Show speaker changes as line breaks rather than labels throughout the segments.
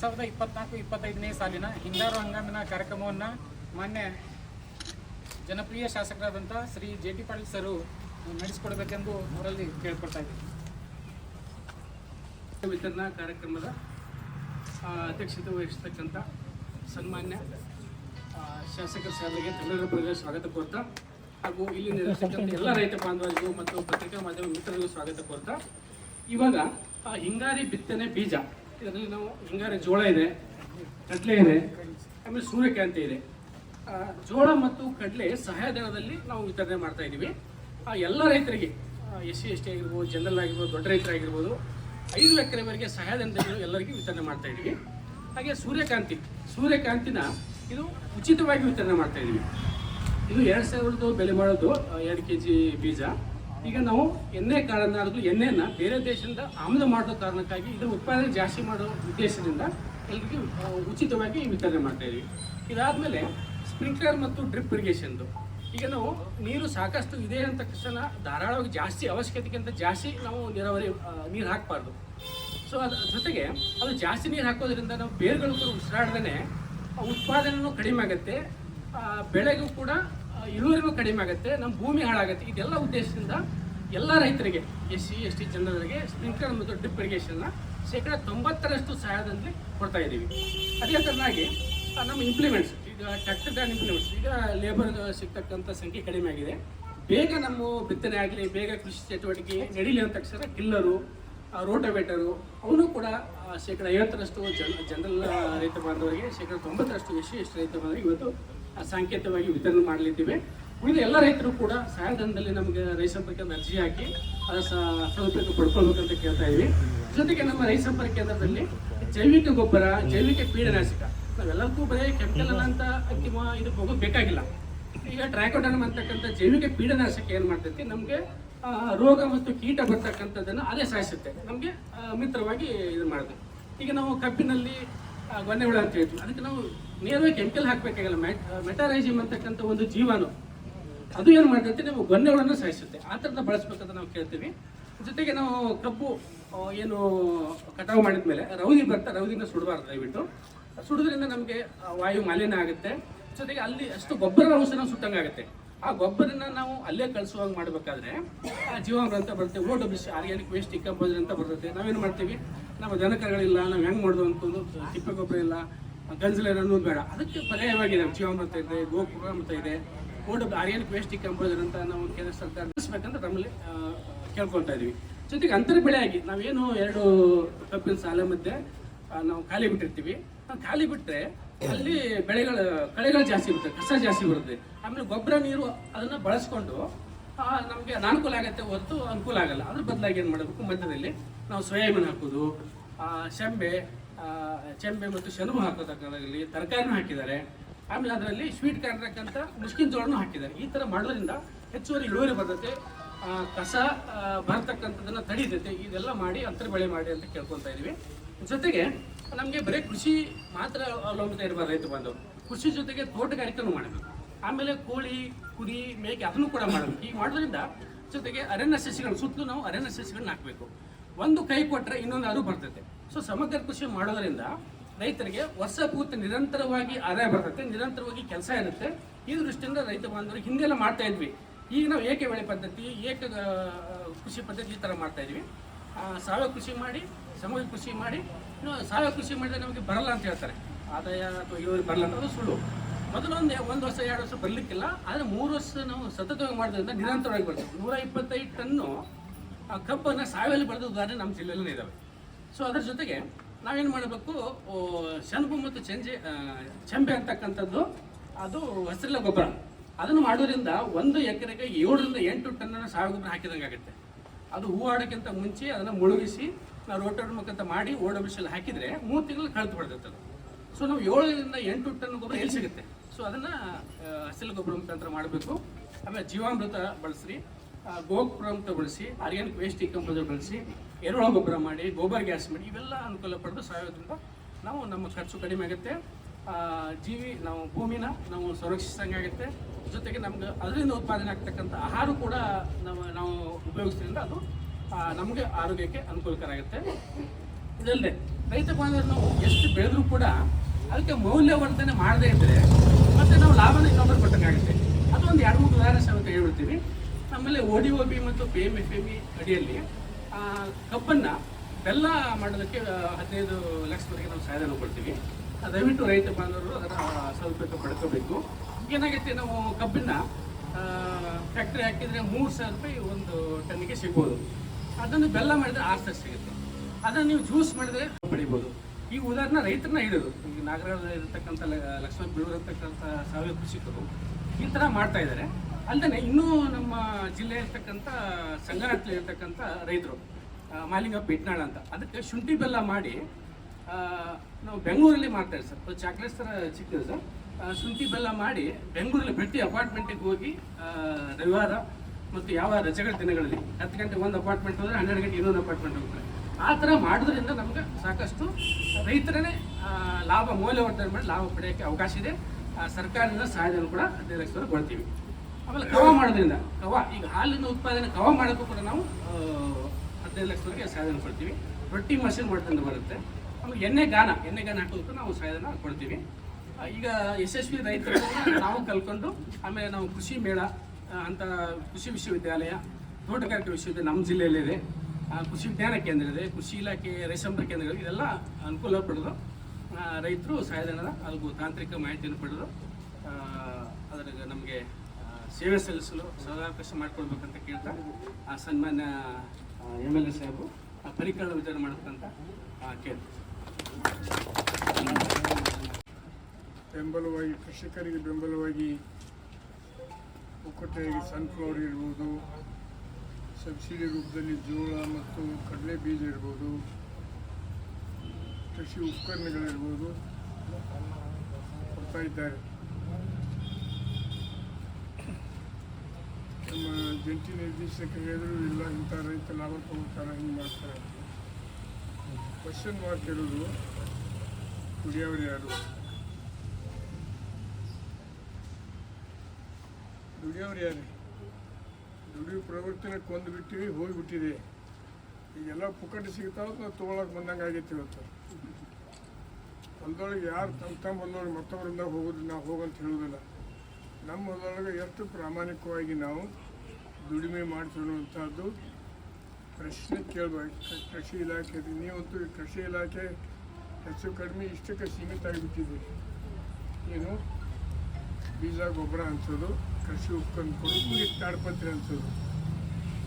ಸಾವಿರದ ಇಪ್ಪತ್ನಾಲ್ಕು, ಇಪ್ಪತ್ತೈದನೇ ಸಾಲಿನ ಹಿಂಗಾರು ಹಂಗಾಮಿನ ಕಾರ್ಯಕ್ರಮವನ್ನು ಮಾನ್ಯ ಜನಪ್ರಿಯ ಶಾಸಕರಾದಂಥ Shri J T Patil sir ನಡೆಸಿಕೊಡ್ಬೇಕೆಂದು ಅವರಲ್ಲಿ ಕೇಳ್ಕೊಳ್ತಾ ಇದ್ದೀವಿ
ವಿತರಣಾ ಕಾರ್ಯಕ್ರಮದ ಅಧ್ಯಕ್ಷತೆ ವಹಿಸ್ತಕ್ಕಂಥ ಸನ್ಮಾನ್ಯ ಶಾಸಕರ ಸಾರಿಗೆ ಕನ್ನಡ ಸ್ವಾಗತ ಕೋರ್ತಾ, ಹಾಗೂ ಇಲ್ಲಿ ನೆರೆಸಿರ್ತಕ್ಕಂಥ ಎಲ್ಲ ರೈತ ಬಾಂಧವರಿಗೂ ಮತ್ತು ಪತ್ರಿಕಾ ಮಾಧ್ಯಮ ಮಿತ್ರರಿಗೂ ಸ್ವಾಗತ ಕೋರ್ತಾ, ಇವಾಗ ಹಿಂಗಾರಿ ಬಿತ್ತನೆ ಬೀಜ ಇದರಲ್ಲಿ ನಾವು ಹಿಂಗಾರ ಜೋಳ ಇದೆ ಕಡಲೆ ಇದೆ ಆಮೇಲೆ ಸೂರ್ಯಕಾಂತಿ ಇದೆ. ಜೋಳ ಮತ್ತು ಕಡಲೆ ಸಹಾಯಧನದಲ್ಲಿ ನಾವು ವಿತರಣೆ ಮಾಡ್ತಾ ಇದ್ದೀವಿ. ಆ, ಎಲ್ಲ ರೈತರಿಗೆ ಎಸ್ ಸಿ ಎಸ್ ಟಿ ಆಗಿರ್ಬೋದು ಜನರಲ್ ಆಗಿರ್ಬೋದು ದೊಡ್ಡ ರೈತರಾಗಿರ್ಬೋದು ಐದು ಎಕರೆವರೆಗೆ ಸಹಾಯಧನದಲ್ಲಿ ಎಲ್ಲರಿಗೂ ವಿತರಣೆ ಮಾಡ್ತಾ ಇದ್ದೀವಿ. ಹಾಗೆ ಸೂರ್ಯಕಾಂತಿ ಸೂರ್ಯಕಾಂತಿನ ಇದು ಉಚಿತವಾಗಿ ವಿತರಣೆ ಮಾಡ್ತಾ ಇದ್ದೀವಿ. ಇದು ಎರಡು ಸಾವಿರದ ಬೆಲೆ ಮಾಡೋದು ಎರಡು ಕೆ ಜಿ ಬೀಜ. ಈಗ ನಾವು ಎಣ್ಣೆ ಕಾರಣ ಎಣ್ಣೆನ ಬೇರೆ ದೇಶದಿಂದ ಆಮದು ಮಾಡೋ ಕಾರಣಕ್ಕಾಗಿ ಇದರ ಉತ್ಪಾದನೆ ಜಾಸ್ತಿ ಮಾಡೋ ಉದ್ದೇಶದಿಂದ ಎಲ್ಲರಿಗೆ ಉಚಿತವಾಗಿ ವಿತರಣೆ ಮಾಡ್ತಾ ಇದ್ದೀವಿ ಇದಾದಮೇಲೆ ಸ್ಪ್ರಿಂಕ್ಲರ್ ಮತ್ತು ಡ್ರಿಪ್ ಇರಿಗೇಷನ್ದು. ಈಗ ನಾವು ನೀರು ಸಾಕಷ್ಟು ಇದೆ ಅಂತ ತಕ್ಷಣ ಧಾರಾಳವಾಗಿ ಜಾಸ್ತಿ ಅವಶ್ಯಕತೆಗಿಂತ ಜಾಸ್ತಿ ನಾವು ನೀರಾವರಿ ನೀರು ಹಾಕಬಾರ್ದು. ಸೊ ಅದ್ರ ಜೊತೆಗೆ ಅದು ಜಾಸ್ತಿ ನೀರು ಹಾಕೋದ್ರಿಂದ ನಾವು ಬೇರುಗಳು ಕೂಡ ಉಸಿರಾಡ್ದೇ ಉತ್ಪಾದನೆಯೂ ಕಡಿಮೆ ಆಗುತ್ತೆ. ಬೆಳೆಗೂ ಕೂಡ ಇಳುವರಿನೂ ಕಡಿಮೆ ಆಗುತ್ತೆ ನಮ್ಮ ಭೂಮಿ ಹಾಳಾಗುತ್ತೆ. ಇದೆಲ್ಲ ಉದ್ದೇಶದಿಂದ ಎಲ್ಲ ರೈತರಿಗೆ ಎಸ್ ಸಿ ಎಸ್ ಟಿ ಜನರಿಗೆ ಸ್ಪ್ರಿಂಕ್ಲರ್ ಮತ್ತು ಡ್ರಿಪ್ ಇರಿಗೇಷನ್ನ ಶೇಕಡ ತೊಂಬತ್ತರಷ್ಟು ಸಹಾಯದಲ್ಲಿ ಕೊಡ್ತಾ ಇದ್ದೀವಿ ಅದೇ ಥರನಾಗಿ ನಮ್ಮ ಇಂಪ್ಲಿಮೆಂಟ್ಸ್ ಈಗ ಟ್ರ್ಯಾಕ್ಟರ್ ಗಾರ್ಡ್ ಇಂಪ್ಲಿಮೆಂಟ್ಸ್ ಈಗ ಲೇಬರ್ ಸಿಗ್ತಕ್ಕಂಥ ಸಂಖ್ಯೆ ಕಡಿಮೆ ಆಗಿದೆ. ಬೇಗ ನಮ್ಮ ಬಿತ್ತನೆ ಆಗಲಿ, ಬೇಗ ಕೃಷಿ ಚಟುವಟಿಕೆ ನಡೀಲಿ ಅಂದ ತಕ್ಷಣ ಟಿಲ್ಲರು ರೋಟೋವೇಟರು ಅವನು ಕೂಡ ಶೇಕಡ ಐವತ್ತರಷ್ಟು ಜನ ಜನರಲ್ ರೈತ ಬಾಂಧವರಿಗೆ ಶೇಕಡ ತೊಂಬತ್ತರಷ್ಟು ಎಸ್ ಸಿ ಎಸ್ ರೈತ ಬಾಂಧವರಿಗೆ ಇವತ್ತು ಸಾಂಕೇತಿಕವಾಗಿ ವಿತರಣೆ ಮಾಡಲಿದ್ದೀವಿ ಉಳಿದ ಎಲ್ಲ ರೈತರು ಕೂಡ ಸಹಾಯಧನದಲ್ಲಿ ನಮಗೆ ರೈತ ಸಂಪರ್ಕದ ಅರ್ಜಿ ಹಾಕಿ ಅದರ ಸದುಪಯೋಗ ಪಡ್ಕೊಳ್ಬೇಕಂತ ಕೇಳ್ತಾ ಇದ್ವಿ. ಜೊತೆಗೆ ನಮ್ಮ ರೈತ ಸಂಪರ್ಕ ಕೇಂದ್ರದಲ್ಲಿ ಜೈವಿಕ ಗೊಬ್ಬರ, ಜೈವಿಕ ಕೀಟನಾಶಕ ನಾವೆಲ್ಲರಿಗೂ ಬರೀ ಕೆಮಿಕಲ್ ಅಂತ ಅಂತಿಮ ಇದು ಹೋಗೋದು ಬೇಕಾಗಿಲ್ಲ. ಈಗ ಟ್ರೈಕೋಡರ್ಮ್ ಅಂತಕ್ಕಂಥ ಜೈವಿಕ ಪೀಡನಾಶಕ ಏನು ಮಾಡ್ತೈತಿ? ನಮಗೆ ರೋಗ ಮತ್ತು ಕೀಟ ಬರ್ತಕ್ಕಂಥದ್ದನ್ನು ಅದೇ ಸಾಯಿಸುತ್ತೆ. ನಮಗೆ ಮಿತ್ರವಾಗಿ ಇದು ಮಾಡುತ್ತೆ. ಈಗ ನಾವು ಕಬ್ಬಿನಲ್ಲಿ ಗೊನ್ನೆ ಗೊನೆ ಹುಳ ಅಂತ ಹೇಳ್ತೀವಿ. ಅದಕ್ಕೆ ನಾವು ನೇರವಾಗಿ ಕೆಮಿಕಲ್ ಹಾಕಬೇಕಾಗಿಲ್ಲ. ಮೆಟಾರೈಜಿಮ್ ಅಂತಕ್ಕಂಥ ಒಂದು ಜೀವಾಣು, ಅದು ಏನು ಮಾಡುತ್ತೆ, ನಾವು ಗೊನ್ನೆ ಹುಳನ್ನು ಸಾಯಿಸುತ್ತೆ. ಆ ಥರದ ಬಳಸ್ಬೇಕಂತ ನಾವು ಕೇಳ್ತೀವಿ. ಜೊತೆಗೆ ನಾವು ಕಬ್ಬು ಏನು ಕಟಾವು ಮಾಡಿದ್ಮೇಲೆ ರೌದಿ ಬರ್ತಾ, ರೌದಿನ ಸುಡಬಾರ್ದು ದಯವಿಟ್ಟು. ಸುಡೋದ್ರಿಂದ ನಮಗೆ ವಾಯು ಮಾಲಿನ್ಯ ಆಗುತ್ತೆ. ಜೊತೆಗೆ ಅಲ್ಲಿ ಅಷ್ಟು ಗೊಬ್ಬರದ ಅಂಶನ ಸುಟ್ಟಂಗಾಗುತ್ತೆ. ಆ ಗೊಬ್ಬರನ ನಾವು ಅಲ್ಲೇ ಕಳಿಸುವಾಗ ಮಾಡಬೇಕಾದ್ರೆ, ಆ ಜೀವಾಮೃತ ಬರುತ್ತೆ. O W C, organic waste decomposer ಅಂತ ಬರ್ತೈತೆ. ನಾವೇನು ಮಾಡ್ತೀವಿ? ನಮ್ಮ ದನಕರಗಳಿಲ್ಲ, ನಾವು ಹೆಂಗೆ ಮಾಡೋದು ಅಂತಂದು, ತಿಪ್ಪೆ ಗೊಬ್ಬರ ಇಲ್ಲ ಗಂಜಲ ಅನ್ನೋದು ಬೇಡ. ಅದಕ್ಕೆ ಪರ್ಯಾಯವಾಗಿದೆ. ಅಂತ ಇದೆ ಗೋಪುರಾಮೃತ ಇದೆ. ಕೋಡ್ ಆರ್ಯನ್ ವೇಸ್ಟ್ ಡಿಕಂಪೋಸರ್ ಅಂತ ನಾವು ಕೇಂದ್ರ ಸರ್ಕಾರ ನಡೆಸ್ಬೇಕಂತ ನಮ್ಮಲ್ಲಿ ಕೇಳ್ಕೊಳ್ತಾ ಇದೀವಿ. ಜೊತೆಗೆ ಅಂತರ ಬೆಳೆಯಾಗಿ ನಾವೇನು ಎರಡು ಕಬ್ಬಿನ ಸಾಲ ಮಧ್ಯೆ ನಾವು ಖಾಲಿ ಬಿಟ್ಟಿರ್ತೀವಿ. ಖಾಲಿ ಬಿಟ್ಟರೆ ಅಲ್ಲಿ ಬೆಳೆಗಳ, ಕಳೆಗಳು ಜಾಸ್ತಿ ಇರುತ್ತೆ ಕಸ ಜಾಸ್ತಿ ಬರುತ್ತೆ ಆಮೇಲೆ ಗೊಬ್ಬರ, ನೀರು ಅದನ್ನ ಬಳಸ್ಕೊಂಡು ನಮಗೆ ಅನಾನುಕೂಲ ಆಗುತ್ತೆ ಹೊರತು ಅನುಕೂಲ ಆಗಲ್ಲ. ಅದ್ರ ಬದಲಾಗಿ ಏನು ಮಾಡಬೇಕು? ಮಧ್ಯದಲ್ಲಿ ನಾವು ಸೋಯಾಬೀನ್ ಹಾಕೋದು ಶೆಂಬೆ ಚೆಂಬೆ ಮತ್ತು ಶನು ಹಾಕತಕ್ಕಂಥದ್ರಲ್ಲಿ ತರಕಾರಿನೂ ಹಾಕಿದ್ದಾರೆ. ಆಮೇಲೆ ಅದರಲ್ಲಿ ಸ್ವೀಟ್ ಕಾರ್ತಕ್ಕಂಥ ಮುಸ್ಕಿನ ಜೋಳನೂ ಹಾಕಿದ್ದಾರೆ. ಈ ಥರ ಮಾಡೋದ್ರಿಂದ ಹೆಚ್ಚುವರಿ ಇಳುವರಿ ಬರ್ತೈತೆ. ಆ, ಕಸ ಬರತಕ್ಕಂಥದ್ದನ್ನು ತಡೀತೈತೆ. ಇದೆಲ್ಲ ಮಾಡಿ ಅಂತರ ಬೆಳೆ ಮಾಡಿ ಅಂತ ಕೇಳ್ಕೊತಾ ಇದ್ದೀವಿ ಜೊತೆಗೆ ನಮಗೆ ಬರೀ ಕೃಷಿ ಮಾತ್ರ ಅವಲಂಬಿತ ಇರಬಾರ್ದು ರೈತ ಬಂದು ಕೃಷಿ ಜೊತೆಗೆ ತೋಟಗಾರಿಕೆನೂ ಮಾಡಬೇಕು. ಆಮೇಲೆ ಕೋಳಿ ಕುರಿ ಮೇಕೆ ಅದನ್ನು ಕೂಡ ಮಾಡಬೇಕು. ಈಗ ಮಾಡೋದ್ರಿಂದ ಜೊತೆಗೆ ಅರಣ್ಯ ಸಸ್ಯಗಳು ಸುತ್ತಲೂ ನಾವು ಅರಣ್ಯ ಸಸ್ಯಗಳನ್ನ ಹಾಕಬೇಕು. ಒಂದು ಕೈ ಕೊಟ್ಟರೆ ಇನ್ನೊಂದು ಅದು ಬರ್ತೈತೆ? ಸೊ ಸಮಗ್ರ ಕೃಷಿ ಮಾಡೋದ್ರಿಂದ ರೈತರಿಗೆ ವರ್ಷ ಪೂರ್ತಿ ನಿರಂತರವಾಗಿ ಆದಾಯ ಬರ್ತೈತೆ, ನಿರಂತರವಾಗಿ ಕೆಲಸ ಇರುತ್ತೆ. ಈ ದೃಷ್ಟಿಯಿಂದ ರೈತ ಬಾಂಧವರು ಹಿಂದೆಲ್ಲ ಮಾಡ್ತಾ ಇದ್ವಿ. ಈಗ ನಾವು ಏಕೆ ಬೆಳೆ ಪದ್ಧತಿ, ಏಕ ಕೃಷಿ ಪದ್ಧತಿ ಈ ಥರ ಮಾಡ್ತಾ ಇದ್ವಿ? ಸಾವಯವ ಕೃಷಿ ಮಾಡಿ, ಸಮಗ್ರ ಕೃಷಿ ಮಾಡಿ ಸಾವಯವ ಕೃಷಿ ಮಾಡಿದ್ರೆ ನಮಗೆ ಬರಲ್ಲ ಅಂತ ಹೇಳ್ತಾರೆ. ಆದಾಯ ಅಥವಾ ಇಳುವರಿ ಬರಲ್ಲ ಅನ್ನೋದು ಸುಳ್ಳು. ಮೊದಲೊಂದು ಒಂದು ವರ್ಷ, ಎರಡು ವರ್ಷ ಬರಲಿಕ್ಕಿಲ್ಲ. ಆದರೆ ಮೂರು ವರ್ಷ ನಾವು ಸತತವಾಗಿ ಮಾಡೋದ್ರಿಂದ ನಿರಂತರವಾಗಿ ಬರ್ತದೆ ನೂರ ಇಪ್ಪತ್ತೈದು ಟನ್ನು ಆ ಕಬ್ಬನ್ನು ಸಾವಯವ ಬೆಳೆದ ಉದಾಹರಣೆ ನಮ್ಮ ಜಿಲ್ಲೆಯಲ್ಲೇ ಇದ್ದಾವೆ ಸೊ ಅದರ ಜೊತೆಗೆ ನಾವೇನು ಮಾಡಬೇಕು? ಸೆಣಬು ಮತ್ತು ಚೆಂಜೆ ಚಂಬೆ ಅಂತಕ್ಕಂಥದ್ದು, ಅದು ಹಸಿರಿಲ್ಲ ಗೊಬ್ಬರ. ಅದನ್ನು ಮಾಡೋದ್ರಿಂದ ಒಂದು ಎಕರೆಗೆ ಏಳರಿಂದ ಎಂಟು ಟನ್ನ ಸಾವಯವ ಗೊಬ್ಬರ ಹಾಕಿದಂಗೆ ಆಗುತ್ತೆ. ಅದು ಹೂ ಆಡೋಕ್ಕಿಂತ ಮುಂಚೆ ಅದನ್ನು ಮುಳುಗಿಸಿ ನಾವು ರೋಟರ್ ಮುಖಾಂತ ಮಾಡಿ ಓಡಬಿಸಿಲ್ ಹಾಕಿದರೆ ಮೂರು ತಿಂಗಳು ಕಳೆದು ಅದು. ಸೊ ನಾವು ಏಳರಿಂದ ಎಂಟು ಟನ್ ಗೊಬ್ಬರ ಎಲ್ಲಿ ಸಿಗುತ್ತೆ? ಸೊ ಅದನ್ನು ಹಸಿರು ಗೊಬ್ಬರ ಮುಖಾಂತರ ಮಾಡಬೇಕು. ಆಮೇಲೆ ಜೀವಾಮೃತ ಬಳಸ್ರಿ. ಬಳಸಿ, ಆರ್ಗ್ಯಾನಿಕ್ ವೇಸ್ಟ್ ಬಳಸಿ, ಎರೆಹುಳ ಗೊಬ್ಬರ ಮಾಡಿ, ಗೋಬರ್ ಗ್ಯಾಸ್ ಮಾಡಿ, ಇವೆಲ್ಲ ಅನುಕೂಲ ಪಡೆದು ಸಾಯೋದ್ರಿಂದ ನಾವು ನಮ್ಮ ಖರ್ಚು ಕಡಿಮೆ ಆಗುತ್ತೆ. ಜೀವಿ, ನಾವು ಭೂಮಿನ ನಾವು ಸಂರಕ್ಷಿಸಿದಂಗೆ ಆಗುತ್ತೆ. ಜೊತೆಗೆ ನಮ್ಗೆ ಅದರಿಂದ ಉತ್ಪಾದನೆ ಆಗ್ತಕ್ಕಂಥ ಆಹಾರ ಕೂಡ ನಾವು ನಾವು ಉಪಯೋಗಿಸೋದ್ರಿಂದ ಅದು ನಮಗೆ ಆರೋಗ್ಯಕ್ಕೆ ಅನುಕೂಲಕರ ಆಗುತ್ತೆ. ಇದಲ್ಲದೆ, ರೈತ ಬಾಂಧವರು ನಾವು ಎಷ್ಟು ಬೆಳೆದ್ರೂ ಕೂಡ ಅದಕ್ಕೆ ಮೌಲ್ಯವರ್ಧನೆ ಮಾಡದೇ ಇದ್ದರೆ ಮತ್ತೆ ನಾವು ಲಾಭನ ಇನ್ನೊಬ್ಬರು ಅದು ಒಂದು ಎರಡು, ಮೂರು ಉದಾಹರಣೆ ಸಮೇತ ಹೇಳ್ಬಿಡ್ತೀವಿ. ನಮ್ಮಲ್ಲಿ ಓಡಿ ಒ ಬಿ ಮತ್ತು P M F M B ಅಡಿಯಲ್ಲಿ ಕಬ್ಬನ್ನು ಬೆಲ್ಲ ಮಾಡೋದಕ್ಕೆ ಹದಿನೈದು ಲಕ್ಷದವರೆಗೆ ನಾವು ಸಹಾಯಧನ ಕೊಡ್ತೀವಿ. ದಯವಿಟ್ಟು ರೈತ ಬಾಂಧವರು ಅದರ ಸದುಪಯೋಗ ಪಡ್ಕೋಬೇಕು. ಏನಾಗುತ್ತೆ, ನಾವು ಕಬ್ಬಿನ ಫ್ಯಾಕ್ಟ್ರಿ ಹಾಕಿದರೆ ಮೂರು ಸಾವಿರ ರೂಪಾಯಿ ಒಂದು ಟನ್ನಿಗೆ ಸಿಗ್ಬೋದು. ಅದನ್ನು ಬೆಲ್ಲ ಮಾಡಿದ್ರೆ ಆರು ಸಾವಿರ ಸಿಗುತ್ತೆ. ಅದನ್ನು ನೀವು ಜ್ಯೂಸ್ ಮಾಡಿದ್ರೆ ಪಡಿಬೋದು. ಈ ಉದಾಹರಣೆ ರೈತರನ್ನ ಹಿಡಿದು, ಈಗ ನಾಗರಾಜ ಇರತಕ್ಕಂಥ ಲಕ್ಷ್ಮಣ ಇರ್ತಕ್ಕಂಥ ಸಾವಯವ ಕೃಷಿಕರು ಈ ಥರ ಮಾಡ್ತಾ ಇದ್ದಾರೆ ಅಲ್ಲದೆ ಇನ್ನೂ ನಮ್ಮ ಜಿಲ್ಲೆ ಇರ್ತಕ್ಕಂಥ ಸಂಗಾನಹಳ್ಳಿ ಇರ್ತಕ್ಕಂಥ ರೈತರು ಮಾಲಿಂಗ ಬೆಟ್ನಾಳ ಅಂತ. ಅದಕ್ಕೆ ಶುಂಠಿ ಬೆಲ್ಲ ಮಾಡಿ ನಾವು ಬೆಂಗಳೂರಲ್ಲಿ ಮಾಡ್ತಾರೆ ಸರ್. ಚಾಕ್ಲೇಟ್ ಥರ ಚಿಕ್ಕದು ಸರ್ ಶುಂಠಿ ಬೆಲ್ಲ ಮಾಡಿ ಬೆಂಗಳೂರಲ್ಲಿ ಪ್ರತಿ ಅಪಾರ್ಟ್ಮೆಂಟಿಗೆ ಹೋಗಿ ರವಿವಾರ ಮತ್ತು ಯಾವ ರಜೆಗಳ ದಿನಗಳಲ್ಲಿ ಹತ್ತು ಗಂಟೆ ಒಂದು ಅಪಾರ್ಟ್ಮೆಂಟ್ ಹೋದರೆ ಹನ್ನೆರಡು ಗಂಟೆ ಇನ್ನೊಂದು ಅಪಾರ್ಟ್ಮೆಂಟ್ ಹೋಗ್ತಾರೆ ಆ ಥರ ಮಾಡೋದ್ರಿಂದ ನಮ್ಗೆ ಸಾಕಷ್ಟು ರೈತರೇ ಲಾಭ, ಮೌಲ್ಯವರ್ಧನೆ ಮಾಡಿ ಲಾಭ ಪಡೆಯೋಕ್ಕೆ ಅವಕಾಶ ಇದೆ. ಸರ್ಕಾರದಿಂದ ಸಹಾಯಧನ ಕೂಡ ಹದಿನೈದು ಕೊಡ್ತೀವಿ. ಆಮೇಲೆ ಕವ ಮಾಡೋದ್ರಿಂದ ಕವ ಈಗ ಹಾಲಿನ ಉತ್ಪಾದನೆ ಕವ ಮಾಡೋಕ್ಕೂ ಕೂಡ ನಾವು ಹದಿನೈದು ಲಕ್ಷದವರೆಗೆ ಸಹಾಯಧನ ಕೊಡ್ತೀವಿ. ರೊಟ್ಟಿ ಮಷಿನ್ ಮಾಡೋದ್ರಿಂದ ಬರುತ್ತೆ. ಆಮೇಲೆ ಎಣ್ಣೆ ಗಾನ ಎಣ್ಣೆ ಗಾನ ಹಾಕೋದಕ್ಕೂ ನಾವು ಸಹಾಯಧನ ಕೊಡ್ತೀವಿ. ಈಗ ಯಶಸ್ವಿ ರೈತರು ನಾವು ಕಲ್ಕೊಂಡು ಆಮೇಲೆ ನಾವು ಕೃಷಿ ಮೇಳ ಅಂತ ಕೃಷಿ ವಿಶ್ವವಿದ್ಯಾಲಯ, ತೋಟಗಾರಿಕೆ ವಿಶ್ವವಿದ್ಯಾಲಯ ನಮ್ಮ ಜಿಲ್ಲೆಯಲ್ಲಿದೆ. ಕೃಷಿ ವಿಜ್ಞಾನ ಕೇಂದ್ರ ಇದೆ, ಕೃಷಿ ಇಲಾಖೆ ರೈಸಂಬರ ಕೇಂದ್ರಗಳು, ಇದೆಲ್ಲ ಅನುಕೂಲ ಪಡೆದು ರೈತರು ಸಹಾಯಧನದ ಹಾಗೂ ತಾಂತ್ರಿಕ ಮಾಹಿತಿಯನ್ನು ಪಡೆದು ಅದರ ನಮಗೆ ಸೇವೆ ಸಲ್ಲಿಸಲು ಸದಾವಕಾಶ ಮಾಡಿಕೊಡ್ಬೇಕಂತ ಕೇಳ್ತಾ, ಆ ಸನ್ಮಾನ್ಯ ಎಂ ಎಲ್ ಎ ಸಾಹೇಬರು ಆ ಪರಿಕರಣ ವಿಚಾರ ಮಾಡಬೇಕಂತ ಕೇಳ್ತೀವಿ
ಬೆಂಬಲವಾಗಿ, ಕೃಷಿಕರಿಗೆ ಬೆಂಬಲವಾಗಿ ಪುಕ್ಕಟೆಯಾಗಿ ಸನ್ಫ್ಲವರ್ ಇರ್ಬೋದು, ಸಬ್ಸಿಡಿ ರೂಪದಲ್ಲಿ ಜೋಳ ಮತ್ತು ಕಡಲೆ ಬೀಜ ಇರ್ಬೋದು, ಕೃಷಿ ಉಪಕರಣಗಳಿರ್ಬೋದು, ಕೊಡ್ತಾ ಇದ್ದಾರೆ. ನಮ್ಮ ಜಂಟಿ ನಿರ್ದೇಶಕರು ಹೇಳಿದ್ರು, ಇಲ್ಲ, ಇಂಥ ರೈತ ಲಾಭ ತಗೋತಾರೆ, ಹಿಂಗೆ ಮಾಡ್ತಾರೆ ಕ್ವಶನ್ ಮಾರ್ಕ್ ಇರೋದು ಕುಡಿಯೋರು ಯಾರು? ದುಡಿಯೋರು ಯಾರು? ದುಡಿಯೋ ಪ್ರವೃತ್ತಿನ ಕೊಂದು ಬಿಟ್ಟಿವಿ ಹೋಗಿಬಿಟ್ಟಿದೆ. ಈಗೆಲ್ಲ ಪುಕ್ಕಟ ಸಿಗ್ತಾವ ನಾವು ತೊಗೊಳಕ್ಕೆ ಬಂದಂಗೆ ಆಗೈತಿ ಇವತ್ತು. ಹೊಲದೊಳಗೆ ಯಾರು ತಮ್ಮ ತಮ್ಮ ಹೊಲದೊಳಗೆ ಮತ್ತೊಬ್ಬರಿಂದ ಹೋಗೋದು, ನಾವು ಹೋಗಂತ ಹೇಳೋದಿಲ್ಲ. ನಮ್ಮ ಹೊಲದೊಳಗೆ ಎಷ್ಟು ಪ್ರಾಮಾಣಿಕವಾಗಿ ನಾವು ದುಡಿಮೆ ಮಾಡಿಸಿರುವಂಥದ್ದು ಪ್ರಶ್ನೆ ಕೇಳಬೇಕು ಕೃಷಿ ಇಲಾಖೆ ನೀವಂತೂ ಕೃಷಿ ಇಲಾಖೆ ಹೆಚ್ಚು ಕಡಿಮೆ ಇಷ್ಟಕ್ಕೆ ಸೀಮಿತ ಆಗಿಬಿಟ್ಟಿದೆ ಏನು? ಬೀಜ, ಗೊಬ್ಬರ ಅನ್ಸೋದು ಕೃಷಿ ಉಪ್ಕೊಂಡು ಕೊಡೋದು ತಾಡ್ಪತ್ರೆ ಅನ್ಸೋದು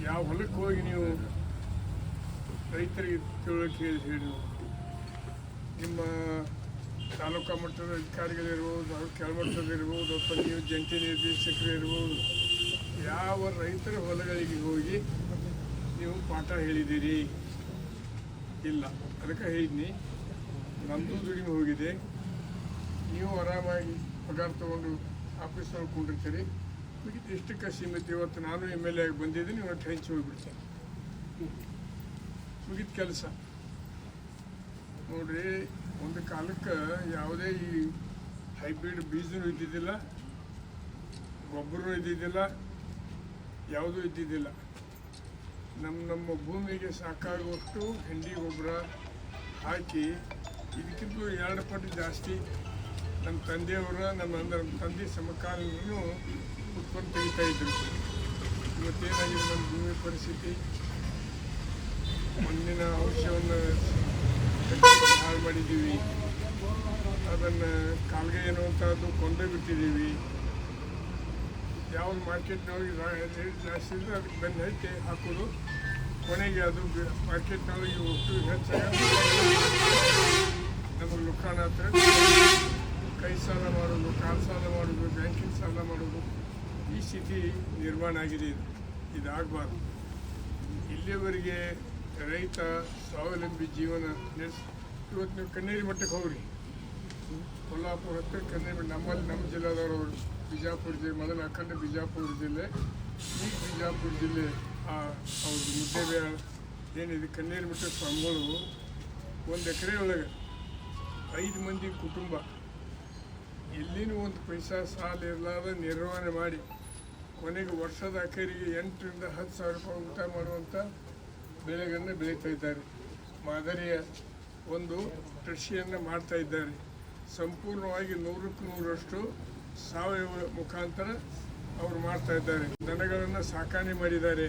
ಯಾವ ಹೊಲಕ್ಕೆ ಹೋಗಿ ನೀವು ರೈತರಿಗೆ ತಿಳೋಕೆ ಹೇಳಿ ನಿಮ್ಮ ತಾಲೂಕಾ ಮಟ್ಟದ ಅಧಿಕಾರಿಗಳಿರ್ಬೋದು ಕೆಳಮಟ್ಟದಲ್ಲಿರ್ಬೋದು ಅಥವಾ ನೀವು ಜಂಟಿ ನಿರ್ದೇಶಕರು ಇರ್ಬೋದು, ಯಾವ ರೈತರ ಹೊಲಗಳಿಗೆ ಹೋಗಿ ನೀವು ಪಾಠ ಹೇಳಿದ್ದೀರಿ ಇಲ್ಲ. ಅದಕ್ಕೆ ಹೇಳಿದ್ನಿ. ನಮ್ಮದು ದುಡಿಮೆ ಹೋಗಿದೆ. ನೀವು ಆರಾಮಾಗಿ ಪಗಾರ ತೊಗೊಂಡು ಆಫೀಸ್ನಲ್ಲಿ ಕುಂಡಿರ್ತೀರಿ. ಮುಗಿದು ಎಷ್ಟಕ್ಕೆ ಸೀಮಿತ? ಇವತ್ತು ನಾನು ಎಂ ಎಲ್ ಎ ಆಗಿ ಬಂದಿದ್ದೀನಿ ಇವತ್ತು ಹೆಂಚಿ ಹೋಗ್ಬಿಡ್ತೇನೆ. ಮುಗಿದ ಕೆಲಸ. ನೋಡ್ರಿ ಒಂದು ಕಾಲಕ್ಕೆ ಯಾವುದೇ ಈ ಹೈಬ್ರಿಡ್ ಬೀಜನೂ ಇದ್ದಿದ್ದಿಲ್ಲ, ಗೊಬ್ಬರನೂ ಇದ್ದಿದ್ದಿಲ್ಲ, ಯಾವುದೂ ಇದ್ದಿದ್ದಿಲ್ಲ. ನಮ್ಮ ನಮ್ಮ ಭೂಮಿಗೆ ಸಾಕಾಗುವಷ್ಟು ಹೆಂಡಿ ಗೊಬ್ಬರ ಹಾಕಿ ಇದಕ್ಕಿಂತಲೂ ಎರಡು ಪಟ್ಟು ಜಾಸ್ತಿ ನಮ್ಮ ತಂದೆಯವರ, ನಮ್ಮ, ಅಂದ್ರೆ ನಮ್ಮ ತಂದೆ ಸಮಕಾಲೀನೂ ಉತ್ಪನ್ನ ತೆಗಿತಾ ಇದ್ರು. ಇವತ್ತೇನಾಗಿದೆ ನಮ್ಮ ಭೂಮಿ ಪರಿಸ್ಥಿತಿ? ಮಣ್ಣಿನ ಅಂಶವನ್ನು ಹಾಳು ಮಾಡಿದ್ದೀವಿ. ಅದನ್ನು ಕಾಲ್ಗೆ ಅನ್ನುವಂಥದ್ದು ಕೊಂಡೇ ಬಿಟ್ಟಿದ್ದೀವಿ. ಯಾವ್ದು ಮಾರ್ಕೆಟ್ನೊಳಗೆ ರೇಟ್ ಜಾಸ್ತಿ ಇದ್ದರೆ ಅದಕ್ಕೆ ಬೆನ್ನು ಹೆಚ್ಚಿ ಹಾಕೋದು. ಕೊನೆಗೆ ಅದು ಮಾರ್ಕೆಟ್ನೊಳಗೆ ಒಟ್ಟು ಹೆಚ್ಚಾಗಿ ನಮ್ಮ ನುಕ್ಸಾನ ಹತ್ರ. ಕೈ ಸಾಲ ಮಾಡೋದು, ಕಾಲು ಸಾಲ ಮಾಡೋದು ಬ್ಯಾಂಕಿನ ಸಾಲ ಮಾಡೋದು ಈ ಸ್ಥಿತಿ ನಿರ್ಮಾಣ ಆಗಿದೆ. ಇದು ಇದಾಗಬಾರ್ದು. ಇಲ್ಲಿಯವರೆಗೆ ರೈತ, ಸ್ವಾವಲಂಬಿ ಜೀವನ ಇವತ್ತು ನೀವು ಕಣ್ಣೀರಿ ಮಟ್ಟಕ್ಕೆ ಹೋಗ್ರಿ. ಕೊಲ್ಲಾಪುರ ಹತ್ತಿರ ಕಣ್ಣೀರಿ ನಮ್ಮಲ್ಲಿ ನಮ್ಮ ಜಿಲ್ಲಾದವರು ಬಿಜಾಪುರ ಜಿಲ್ಲೆ ಮೊದಲ ಅಖಂಡ ಬಿಜಾಪುರ ಜಿಲ್ಲೆ, ಈ ಬಿಜಾಪುರ ಜಿಲ್ಲೆ, ಆ, ಅವ್ರದ್ದು ಮುದ್ದೆ ಏನಿದೆ? ಕಣ್ಣೀರಿ ಮಠ ಸ್ವಾಮಿಗಳು ಒಂದು ಎಕರೆ ಒಳಗೆ ಐದು ಮಂದಿ ಕುಟುಂಬ. ಎಲ್ಲಿನೂ ಒಂದು ಪೈಸಾ, ಸಾಲ ಇರಲಾರ್ದ ನಿರ್ವಹಣೆ ಮಾಡಿ, ಕೊನೆಗೆ ವರ್ಷದ ಅಕೇರಿಗೆ ಎಂಟರಿಂದ ಹತ್ತು ಸಾವಿರ ರೂಪಾಯಿ ಊಟ ಮಾಡುವಂಥ ಬೆಳೆಗಳನ್ನು ಬೆಳೀತಾ ಇದ್ದಾರೆ. ಮಾದರಿಯ ಒಂದು ಕೃಷಿಯನ್ನು ಮಾಡ್ತಾ ಇದ್ದಾರೆ. ಸಂಪೂರ್ಣವಾಗಿ ನೂರಕ್ಕೆ ನೂರಷ್ಟು ಸಾವಯವ ಮುಖಾಂತರ ಅವರು ಮಾಡ್ತಾ ಇದ್ದಾರೆ. ದನಗಳನ್ನು ಸಾಕಾಣೆ ಮಾಡಿದ್ದಾರೆ.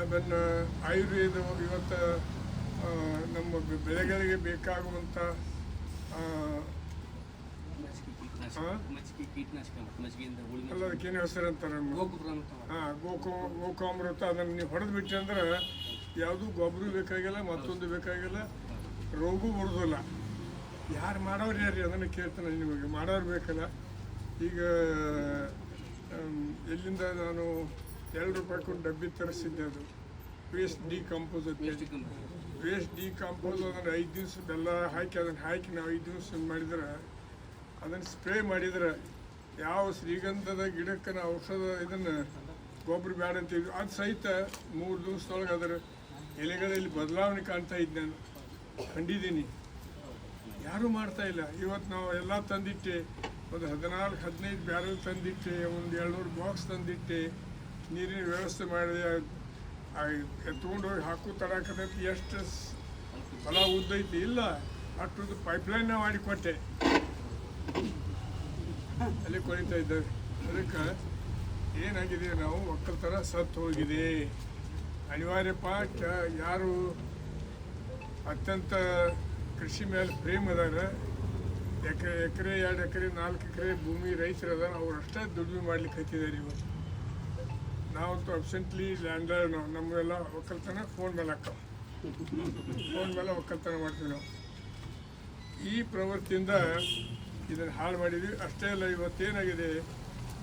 ಅದನ್ನು ಆಯುರ್ವೇದ ಇವತ್ತು ನಮ್ಮ ಬೆಳೆಗಳಿಗೆ ಬೇಕಾಗುವಂಥ
ಕೀಟನಾಶಕ? ಮಜ್ಜಿಗೆ ಕೀಟನಾಶಕ ಮಜ್ಜಿಗೆಯಿಂದ ಉಳಿಮೆ
ಅಲ್ಲ ಅದಕ್ಕೇನು ಹೆಸರು ಅಂತಾರೆ
ಗೋಗೊಬ್ಬರ ಅಂತ
ಹಾಂ ಗೋಕೋ ಗೋಕಾಮೃತ ಅದನ್ನು ನೀವು ಹೊಡೆದು ಬಿಟ್ಟೆ ಅಂದ್ರೆ ಯಾವುದೂ ಗೊಬ್ಬರ ಬೇಕಾಗಿಲ್ಲ ಮತ್ತೊಂದು ಬೇಕಾಗಿಲ್ಲ ರೋಗು ಬರೋದಿಲ್ಲ. ಯಾರು ಮಾಡೋರು ಯಾರು ಅದನ್ನು ಕೇಳ್ತಾನೆ ನಿಮಗೆ. ಮಾಡೋರು ಬೇಕಲ್ಲ. ಈಗ ಆಮ್, ಎಲ್ಲಿಂದ ನಾನು ಎರಡು ರೂಪಾಯಿ ಕೊಂಡು ಡಬ್ಬಿ ತರಿಸಿದ್ದೆ ಅದು. ವೇಸ್ಟ್ ಡಿಕಂಪೋಸ್ ಅಂತ
ವೇಸ್ಟ್ ಡಿ
ವೇಸ್ಟ್ ಡಿಕಂಪೋಸ್ ಅದನ್ನು ಐದು ದಿವಸ ಬೆಲ್ಲ ಹಾಕಿ ಅದನ್ನು ಹಾಕಿ ನಾವು ಐದು ದಿವಸ ಮಾಡಿದ್ರೆ ಅದನ್ನು ಸ್ಪ್ರೇ ಮಾಡಿದ್ರೆ ಯಾವ ಶ್ರೀಗಂಧದ ಗಿಡಕ್ಕೆ ನಾವು ಔಷಧ ಇದನ್ನು ಗೊಬ್ಬರ ಬೇಡ ಅಂತೀವಿ ಅದು ಸಹಿತ ಮೂರು ದಿವಸದೊಳಗೆ ಅದರ ಎಲೆಗಳಲ್ಲಿ ಬದಲಾವಣೆ ಕಾಣ್ತಾ ಇದ್ದೆ ನಾನು. ಕಂಡಿದ್ದೀನಿ. ಯಾರೂ ಮಾಡ್ತಾ ಇಲ್ಲ. ಇವತ್ತು ನಾವು ಎಲ್ಲ ತಂದಿಟ್ಟೆ, ಒಂದು ಹದಿನಾಲ್ಕು, ಹದಿನೈದು ಬ್ಯಾರಲ್ ತಂದಿಟ್ಟೆ, ಒಂದು ಏಳ್ನೂರು ಬಾಕ್ಸ್ ತಂದಿಟ್ಟೆ, ನೀರಿನ ವ್ಯವಸ್ಥೆ ಮಾಡಿದೆ. ತೊಗೊಂಡೋಗಿ ಹಾಕು ತಡಕತೈತಿ. ಎಷ್ಟು ಫಲ ಉದ್ದೈತಿ? ಇಲ್ಲ. ಅಷ್ಟೊಂದು ಪೈಪ್ಲೈನ್ನ ಮಾಡಿಕೊಟ್ಟೆ ಅಲ್ಲಿ ಕೊಳಿತಾ ಇದ್ದಾರೆ. ಅದಕ್ಕೆ ಏನಾಗಿದೆ? ನಾವು ಒಕ್ಕಲ್ತನ ಸತ್ತು ಹೋಗಿದೆ. ಅನಿವಾರ್ಯ ಪಾಠ, ಯಾರು ಅತ್ಯಂತ ಕೃಷಿ ಮೇಲೆ ಪ್ರೇಮ್ ಅದಾರ. ಎಕರೆ ಎಕರೆ, ಎರಡು ಎಕರೆ, ನಾಲ್ಕು ಎಕರೆ ಭೂಮಿ ರೈತರು ಅದಾರ. ಅವ್ರು ಅಷ್ಟೇ ದುಡಿಮೆ ಮಾಡ್ಲಿಕ್ಕೆ ಹತ್ತಿದ್ದಾರೆ ಇವತ್ತು ನಾವಂತೂ ಅಬ್ಸೆಂಟ್ಲಿ ಲ್ಯಾಂಡರ್ ನಾವು. ನಮಗೆಲ್ಲ ಒಕ್ಕಲ್ತನ ಫೋನ್ ಮೇಲೆ ಹಾಕವು ಫೋನ್ ಮೇಲೆ ಒಕ್ಕಲ್ತನ ಮಾಡ್ತೀವಿ ನಾವು. ಈ ಪ್ರವೃತ್ತಿಯಿಂದ ಇದನ್ನು ಹಾಳು ಮಾಡಿದ್ವಿ. ಅಷ್ಟೇ ಅಲ್ಲ, ಇವತ್ತೇನಾಗಿದೆ?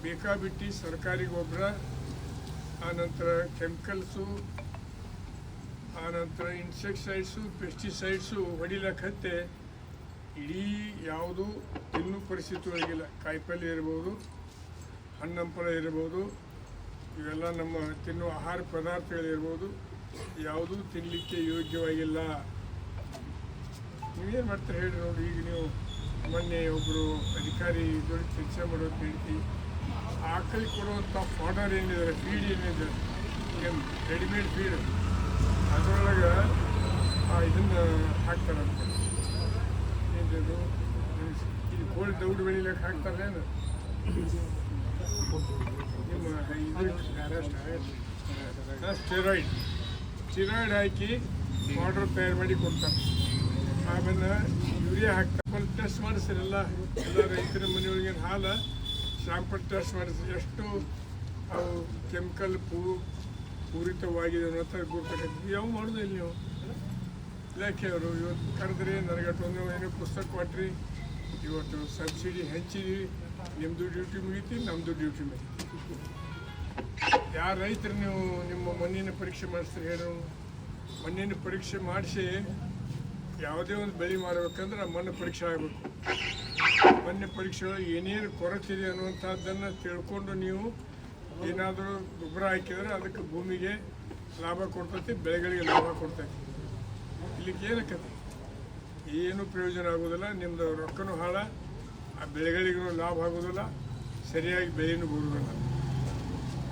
ಬೇಕಾಬಿಟ್ಟಿ ಸರ್ಕಾರಿ ಗೊಬ್ಬರ ಆನಂತರ ಕೆಮಿಕಲ್ಸು ಆನಂತರ ಇನ್ಸೆಕ್ಟಿಸೈಡ್ಸು, ಪೆಸ್ಟಿಸೈಡ್ಸು ಹೊಡಿಲಕ್ಕತ್ತೆ ಇಡೀ ಯಾವುದು ತಿನ್ನು ಪರಿಸ್ಥಿತಿ ಒಳಗಿಲ್ಲ. ಕಾಯಿಪಲ್ಯ ಇರ್ಬೋದು, ಹಣ್ಣಂಪಲ ಇರ್ಬೋದು, ಇವೆಲ್ಲ ನಮ್ಮ ತಿನ್ನುವ ಆಹಾರ ಪದಾರ್ಥಗಳಿರ್ಬೋದು. ಯಾವುದೂ ತಿನ್ನಲಿಕ್ಕೆ ಯೋಗ್ಯವಾಗಿಲ್ಲ. ನೀವೇನು ಮಾಡ್ತಾರೆ ಹೇಳಿ ನೋಡಿ, ಈಗ ನೀವು ಮೊನ್ನೆ ಒಬ್ಬರು ಅಧಿಕಾರಿ ಜೊತೆ ಚರ್ಚೆ ಮಾಡೋದು ಹೇಳ್ತಿ ಆಕಳಿಗೆ ಕೊಡುವಂಥ ಪೌಡರ್ ಏನಿದೆ ಫೀಡ್ ಏನಿದೆ, ಏನು ರೆಡಿಮೇಡ್ ಫೀಡ್ ಅದರೊಳಗೆ ಇದನ್ನು ಹಾಕ್ತಾರಂತೆ. ಏನಿದು? ಇದು ಕೋಳಿ ದೌಡ್ ಬೆಳಿಲಿಕ್ಕೆ ಹಾಕ್ತಾರೇನು ನಿಮ್ಮ ಇದು ಸ್ಟೆರಾಯ್ಡ್ ಸ್ಟೆರಾಯ್ಡ್ ಹಾಕಿ ಪೌಡರ್ ತಯಾರು ಮಾಡಿ ಕೊಡ್ತಾರೆ. ಆಮೇಲೆ ಯೂರಿಯಾ ಹಾಕ್ತಾರೆ. ಟೆಸ್ಟ್ ಮಾಡಿಸಿರಲ್ಲ, ಎಲ್ಲ ರೈತರ ಮನೆಯೊಳಗೆ ಹಾಲು ಶಾಂಪಲ್ ಟೆಸ್ಟ್ ಮಾಡಿಸಿ ಎಷ್ಟು ಕೆಮಿಕಲ್ ಪೂ, ಪೂರಿತವಾಗಿದೆ ಅನ್ನೋ ಗುರ್ತಕ್ಕಂಥ ಯಾವ ಮಾಡೋದಿಲ್ಲ ನೀವು. ಇಲಾಖೆಯವರು ಇವತ್ತು ಕರೆದ್ರಿ ನನಗೆ ಒಂದು ಏನೋ ಪುಸ್ತಕ ಕೊಟ್ರಿ, ಇವತ್ತು ಸಬ್ಸಿಡಿ ಹೆಚ್ಚಿದ್ವಿ ನಿಮ್ಮದು ಡ್ಯೂಟಿ ಮುಗೀತಿ ನಮ್ಮದು ಡ್ಯೂಟಿ ಮುಗೀತಿ. ಯಾರು ರೈತರು ನೀವು ನಿಮ್ಮ ಮಣ್ಣಿನ ಪರೀಕ್ಷೆ ಮಾಡಿಸ್ತೀರಿ ಹೇಳು. ಮಣ್ಣಿನ ಪರೀಕ್ಷೆ ಮಾಡಿಸಿ ಯಾವುದೇ ಒಂದು ಬೆಳೆ ಮಾಡಬೇಕಂದ್ರೆ ಮಣ್ಣು ಪರೀಕ್ಷೆ ಆಗಬೇಕು. ಮಣ್ಣು ಪರೀಕ್ಷೆ ಒಳಗೆ ಏನೇನು ಕೊರತೆ ಇದೆ ಅನ್ನುವಂಥದ್ದನ್ನು ತಿಳ್ಕೊಂಡು ನೀವು ಏನಾದರೂ ಗೊಬ್ಬರ ಹಾಕಿದರೆ ಅದಕ್ಕೆ ಭೂಮಿಗೆ ಲಾಭ ಕೊಡ್ತೈತಿ, ಬೆಳೆಗಳಿಗೆ ಲಾಭ ಕೊಡ್ತೈತಿ. ಇಲ್ಲಿಗೆ ಏನಕ್ಕತಿ ಏನು ಪ್ರಯೋಜನ ಆಗೋದಿಲ್ಲ ನಿಮ್ಮದು ರೊಕ್ಕನೂ ಹಾಳ, ಆ ಬೆಳೆಗಳಿಗೂ ಲಾಭ ಆಗೋದಿಲ್ಲ, ಸರಿಯಾಗಿ ಬೆಳೆಯೂ ಬರುವುದಿಲ್ಲ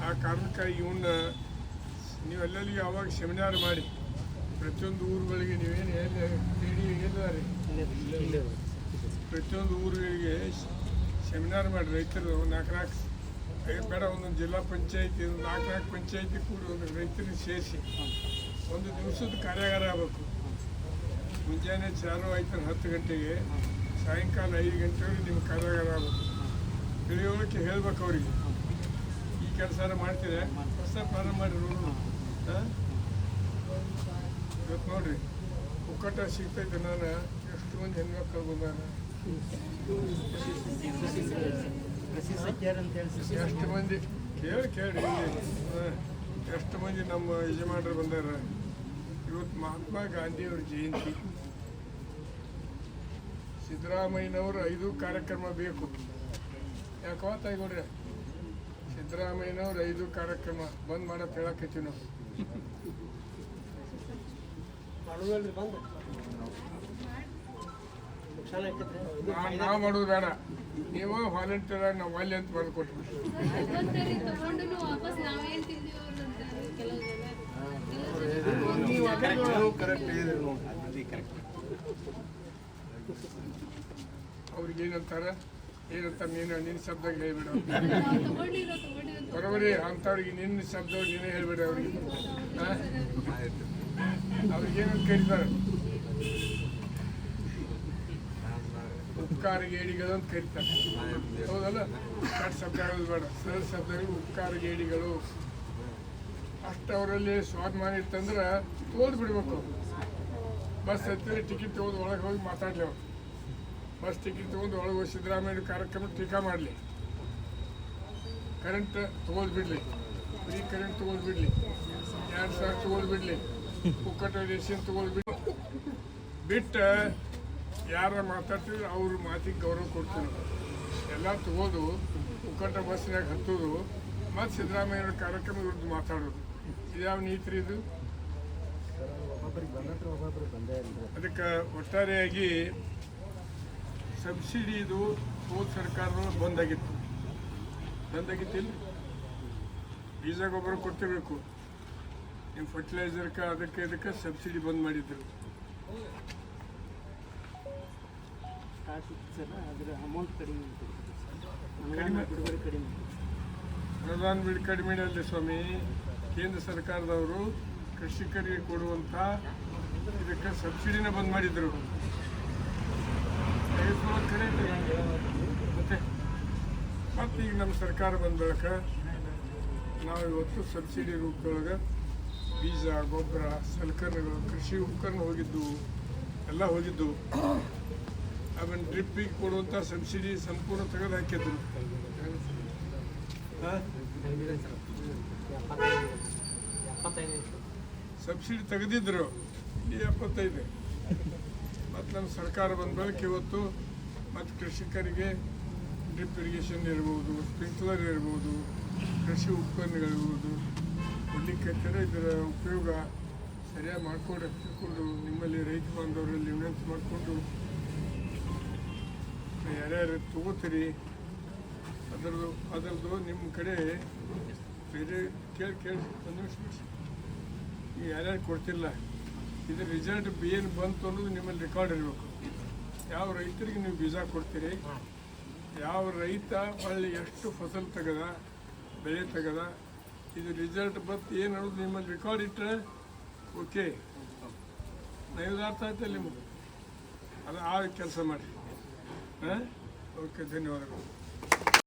ಆ ಕಾರಣಕ್ಕಾಗಿ ಇವನ್ನ ನೀವು ಆವಾಗ ಸೆಮಿನಾರ್ ಮಾಡಿ ಪ್ರತಿಯೊಂದು ಊರುಗಳಿಗೆ ನೀವೇನು ಎಲ್ಲ ಹೇಳಿ ಹೇಳಿದ್ದಾರೆ ಪ್ರತಿಯೊಂದು ಊರುಗಳಿಗೆ ಸೆಮಿನಾರ್ ಮಾಡಿ ರೈತರು ನಾಲ್ಕು ನಾಲ್ಕು ಬೇಡ ಒಂದೊಂದು ಜಿಲ್ಲಾ ಪಂಚಾಯತಿ ನಾಲ್ಕು ನಾಲ್ಕು ಪಂಚಾಯತಿ ಕೂಡ ಒಂದು ರೈತರಿಗೆ ಸೇರಿಸಿ ಒಂದು ದಿವಸದ ಕಾರ್ಯಾಗಾರ ಆಗಬೇಕು. ಮುಂಜಾನೆ ಚಾಲು ಆಯ್ತು ಹತ್ತು ಗಂಟೆಗೆ ಸಾಯಂಕಾಲ ಐದು ಗಂಟೆವರೆಗೆ ನಿಮ್ಮ ಕಾರ್ಯಾಗಾರ ಆಗಬೇಕು. ತಿಳಿಯೋಳಕ್ಕೆ ಹೇಳ್ಬೇಕು ಅವರಿಗೆ. ಈ ಕೆಲಸ ಮಾಡ್ತೀರಾ? ಹೊಸ ಪ್ರಾರಂಭ ಮಾಡಿರೋ ಹಾಂ ಇವತ್ತು ನೋಡ್ರಿ ಮುಕ್ಕಟ ಸಿಗ್ತೈತೆ ನಾನು ಎಷ್ಟು ಮಂದಿ ಹೆಣ್ಮಕ್ಳು ಬಂದಾರ. ಎಷ್ಟು ಮಂದಿ? ಕೇಳಿ ಕೇಳಿ. ಎಷ್ಟು ಮಂದಿ ನಮ್ಮ ಯಜಮಾನರು ಬಂದಾರ. ಇವತ್ತು ಮಹಾತ್ಮ ಗಾಂಧಿಯವ್ರ ಜಯಂತಿ. ಸಿದ್ದರಾಮಯ್ಯನವರು ಐದು ಕಾರ್ಯಕ್ರಮ ಬೇಕು. ಯಾಕೆ ತಾಯಿಗೊಡ್ರಿ ಸಿದ್ದರಾಮಯ್ಯನವ್ರು ಐದು ಕಾರ್ಯಕ್ರಮ ಬಂದ್ ಮಾಡಕ್ಕೆ ಹೇಳಕತ್ತೀವಿ ನಾವು. ನಾವು ಮಾಡೋದು ಬೇಡ. ನೀವು ವಾಲಂಟಿಯರ್ ಆಗಿ ನಾವು ಒಲ್ಲೆ ಅಂತ ಬಂದು ಕೊಟ್ಬಿಟ್ಟು ಅವ್ರಿಗೆ ಏನಂತಾರೆ? ಏನಂತ ನೀನು ನಿನ್ನ ಶಬ್ದ ಹೇಳ್ಬೇಡ ಬರೋಬರಿ ಅಂಥವ್ರಿಗೆ ನಿನ್ನ ಶಬ್ದ ನೀನೇ ಹೇಳ್ಬೇಡ ಅವ್ರಿಗೆ. ಹಾ? ಅವ್ರಿಗೆ ಏನಂತ ಕರೀತಾರೆ ಉಪಕಾರ ಗೇಡಿಗಳು ಅಂತ ಕರೀತಾರೆ. ಹೌದಲ್ಲ? ಕಟ್ ಶಬ್ದ ಹೇಳೋದು ಬೇಡ. ಸರಳ ಶಬ್ದಗಳು ಉಪಕಾರ ಗೇಡಿಗಳು ಅಷ್ಟು ಅವರಲ್ಲಿ ಸ್ವಾಭಿಮಾನ ಇತ್ತಂದ್ರೆ ತೋಲ್ದು ಬಿಡ್ಬೇಕು. ಬಸ್ ಹತ್ತಿರ ಟಿಕೆಟ್ ತೊಗೊಂಡು ಒಳಗೆ ಹೋಗಿ ಮಾತಾಡ್ಲಿ ಬಸ್ ಟಿಕೆಟ್ ತೊಗೊಂಡು ಒಳಗೆ ಹೋಗಿ ಸಿದ್ದರಾಮಯ್ಯ ಕಾರ್ಯಕ್ರಮ ಟೀಕಾ ಮಾಡಲಿ. ಕರೆಂಟ್ ತಗೊಂಡ್ಬಿಡ್ಲಿ ಫ್ರೀ ಕರೆಂಟ್ ತಗೊಂಡ್ಬಿಡ್ಲಿ ಎರಡು ಸಾವಿರ ತಗೊಂಡು ಬಿಡಲಿ. ಪುಕ್ಕಟ ರೇಷನ್ ತಗೊಳ್ಬಿಟ್ಟು ಬಿಟ್ಟು ಯಾರ ಮಾತಾಡ್ತಿದ್ರು ಅವ್ರ ಮಾತಿಗೆ ಗೌರವ ಕೊಡ್ತೀನಿ ಎಲ್ಲ ತಗೋದು ಉಕ್ಕಟ ಬಸ್ನಾಗ ಹತ್ತೋದು, ಮತ್ತು ಸಿದ್ದರಾಮಯ್ಯವ್ರ ಕಾರ್ಯಕ್ರಮ ವಿರುದ್ಧ ಮಾತಾಡೋದು. ಇದ್ಯಾವ ನೀತಿ ಇದು? ಅದಕ್ಕೆ ಒಟ್ಟಾರೆಯಾಗಿ ಸಬ್ಸಿಡಿ ಇದು ಹೋದ ಸರ್ಕಾರದೊಳಗೆ ಬಂದಾಗಿತ್ತು. ಬಂದಾಗಿತ್ತಿಲ್ಲ ಬೀಜ ಗೊಬ್ಬರ ಕೊಡ್ತಿರ್ಬೇಕು. ನೀವು ಫರ್ಟಿಲೈಸರ್ಗೆ ಅದಕ್ಕೆ ಇದಕ್ಕೆ ಸಬ್ಸಿಡಿ ಬಂದ್ ಮಾಡಿದ್ರು.
ಪ್ರಧಾನ ಅಮೌಂಟ್ ಕಡಿಮೆ
ಕಡಿಮೆ ಅನುದಾನ ಬಿಡಿ ಕಡಿಮೆ ಅಲ್ಲ ಸ್ವಾಮಿ ಕೇಂದ್ರ ಸರ್ಕಾರದವರು ಕೃಷಿಕರಿಗೆ ಕೊಡುವಂಥ ಇದಕ್ಕೆ ಸಬ್ಸಿಡಿನ ಬಂದ್ ಮಾಡಿದ್ರು. ಮತ್ತೆ ಮತ್ತೆ ಈಗ ನಮ್ಮ ಸರ್ಕಾರ ಬಂದ ಬಳಿಕ ನಾವು ಇವತ್ತು ಸಬ್ಸಿಡಿ ರೂಪದೊಳಗೆ ಬೀಜ ಗೊಬ್ಬರ ಸಲಕರಣೆಗಳು ಕೃಷಿ ಉಪಕರಣ ಹೋಗಿದ್ದು ಎಲ್ಲ ಹೋಗಿದ್ದು. ಆಮೇಲೆ ಡ್ರಿಪ್ಪಿಗೆ ಕೊಡುವಂಥ ಸಬ್ಸಿಡಿ ಸಂಪೂರ್ಣ ತೆಗೆದು ಹಾಕಿದ್ರು. ಸಬ್ಸಿಡಿ ತೆಗೆದಿದ್ರು. ಈ ಎಪ್ಪತ್ತೈದು. ಮತ್ತು ನಮ್ಮ ಸರ್ಕಾರ ಬಂದ ಬಳಿಕ ಇವತ್ತು ಮತ್ತು ಕೃಷಿಕರಿಗೆ ಡ್ರಿಪ್ ಇರಿಗೇಷನ್ ಇರ್ಬೋದು ಸ್ಪ್ರಿಂಕ್ಲರ್ ಇರ್ಬೋದು ಕೃಷಿ ಉತ್ಪನ್ನಗಳಿರ್ಬೋದು ಕೊಡ್ಲಿಕ್ಕೆ ಇದರ ಉಪಯೋಗ ಸರಿಯಾಗಿ ಮಾಡಿಕೊಂಡು ತಿಳ್ಕೊಂಡು ನಿಮ್ಮಲ್ಲಿ ರೈತ ಬಾಂಧವರಲ್ಲಿ ವಿನಂತಿ ಮಾಡಿಕೊಂಡು ಯಾರ್ಯಾರು ತಗೋತೀರಿ? ಅದರದ್ದು ಅದರದ್ದು ನಿಮ್ಮ ಕಡೆ ಬೇರೆ ಕೇಳಿ ಕೇಳಿ ಬಿಡಿಸಿ ನೀವು ಯಾರ್ಯಾರು ಕೊಡ್ತಿಲ್ಲ ಇದು ರಿಸಲ್ಟ್ ಏನು ಬಂತು ಅನ್ನೋದು ನಿಮ್ಮಲ್ಲಿ ರೆಕಾರ್ಡ್ ಇರಬೇಕು. ಯಾವ ರೈತರಿಗೆ ನೀವು ಬೀಜ ಕೊಡ್ತೀರಿ? ಯಾವ ರೈತ ಹೊಳ್ಳಿ ಎಷ್ಟು ಫಸಲು ತೆಗೆದ ಬೆಳೆ ತೆಗದ ಇದು ರಿಸಲ್ಟ್ ಬಂತು ಏನು ಹೇಳೋದು ನಿಮ್ಮಲ್ಲಿ ರೆಕಾರ್ಡ್ ಇಟ್ಟರೆ ಓಕೆ ನೈವೇದ್ಯ ಅರ್ಥ ಆಯ್ತಲ್ಲ ನಿಮಗೆ? ಅದು ಆ ಕೆಲಸ ಮಾಡಿ. ಹಾಂ? ಓಕೆ ಧನ್ಯವಾದಗಳು.